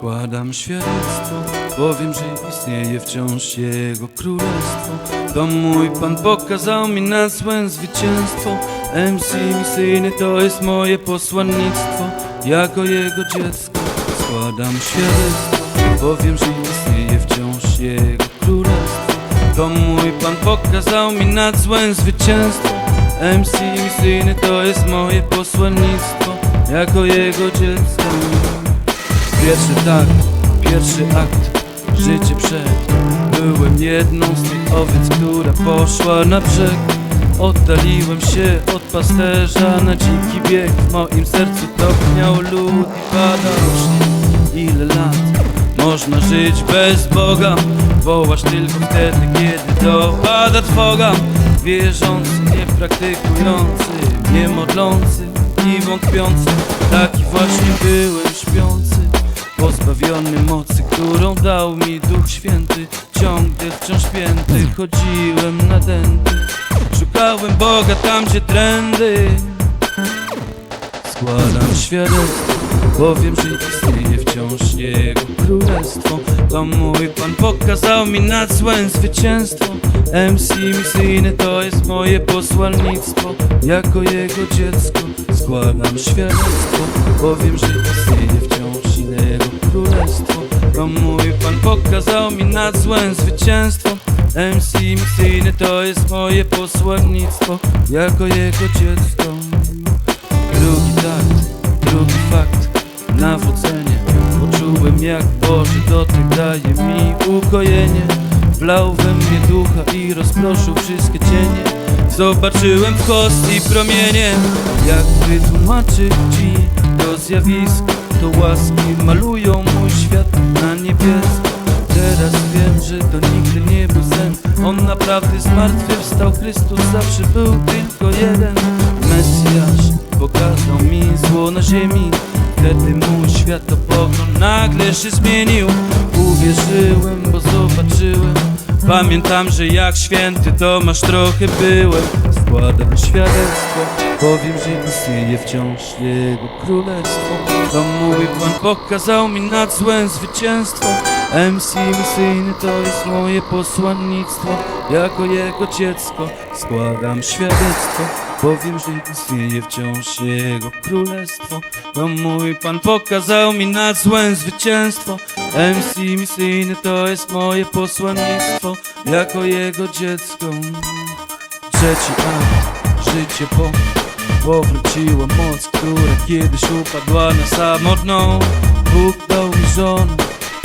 Składam świadectwo, powiem, że istnieje wciąż Jego królestwo. To mój Pan pokazał mi na złe zwycięstwo. MC misyjny to jest moje posłannictwo, jako Jego dziecko. Składam świadectwo, powiem, że istnieje wciąż Jego królestwo. To mój Pan pokazał mi nad złe zwycięstwo. MC misyjny to jest moje posłannictwo, jako Jego dziecko. Pierwszy tak, pierwszy akt, życie przed. Byłem jedną z tych owiec, która poszła na brzeg. Oddaliłem się od pasterza na dziki bieg. W moim sercu topniał lód i śnieg Ile lat można żyć bez Boga? Wołasz tylko wtedy, kiedy dopada trwoga. Wierzący, niepraktykujący, niemodlący i wątpiący. Taki właśnie byłem śpiący Pozbawiony mocy, którą dał mi Duch Święty. Ciągle wciąż święty Chodziłem na dęty Szukałem Boga tam, gdzie trendy Składam świadectwo Powiem, że istnieje wciąż Jego królestwo. To mój Pan pokazał mi nad złem zwycięstwo. MC misyjny to jest moje posłannictwo. Jako Jego dziecko składam świadectwo Powiem, że istnieje wciąż pokazał mi nad złem zwycięstwo. MC misyjny to jest moje posłannictwo. Jako Jego dziecko. Drugi takt, drugi fakt, nawrócenie Poczułem jak Boży dotyk daje mi ukojenie. Wlał we mnie ducha i rozproszył wszystkie cienie. Zobaczyłem w hostii promienie. Jak wytłumaczyć ci to zjawisko To łaski malują mój świat na niebiesko Teraz wiem, że to nigdy nie był sen. On naprawdę zmartwychwstał. Chrystus zawsze był tylko jeden. Mesjasz pokazał mi zło na ziemi. Wtedy mój światopogląd nagle się zmienił. Uwierzyłem, bo zobaczyłem. Pamiętam, że jak święty Tomasz trochę byłem. Składam świadectwo. Powiem, że istnieje wciąż Jego królestwo. To mój Pan pokazał mi nad złem zwycięstwo MC misyjny to jest moje posłannictwo. Jako Jego dziecko składam świadectwo. Powiem, że istnieje wciąż Jego królestwo. To mój Pan pokazał mi nad złem zwycięstwo. MC misyjny to jest moje posłannictwo. Jako Jego dziecko Trzeci akt, życie po. Powróciła moc, która kiedyś upadła na samotną. Bóg dał mi żonę,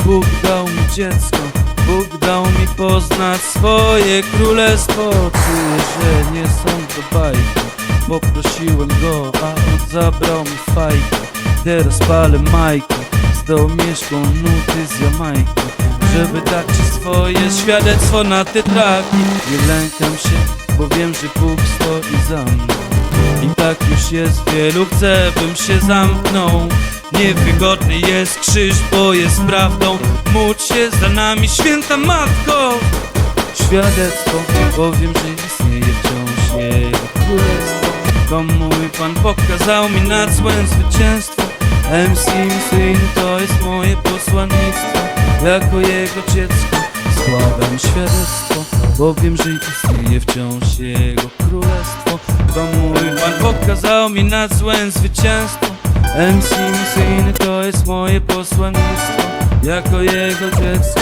Bóg dał mi dziecko Bóg dał mi poznać swoje królestwo. Czuję, że nie są to bajki Poprosiłem go, a on zabrał mi fajkę. Teraz palę majkę Z domieszką nuty z Jamajki. Żeby dać ci swoje świadectwo na te traki. Nie lękam się, bo wiem, że Bóg stoi za mną i tak już jest wielu, chce bym się zamknął. Niewygodny jest krzyż, bo jest prawdą. Módl się za nami, święta matko! Świadectwo, powiem, że istnieje wciąż Jego królestwo. To mój Pan pokazał mi nad złem zwycięstwo. MC misyjny to jest moje posłannictwo. Jako Jego dziecko składam świadectwo Powiem, że istnieje wciąż Jego królestwo. To mój Pokazał mi nad złem zwycięstwo. MC misyjny to jest moje posłannictwo. Jako Jego dziecko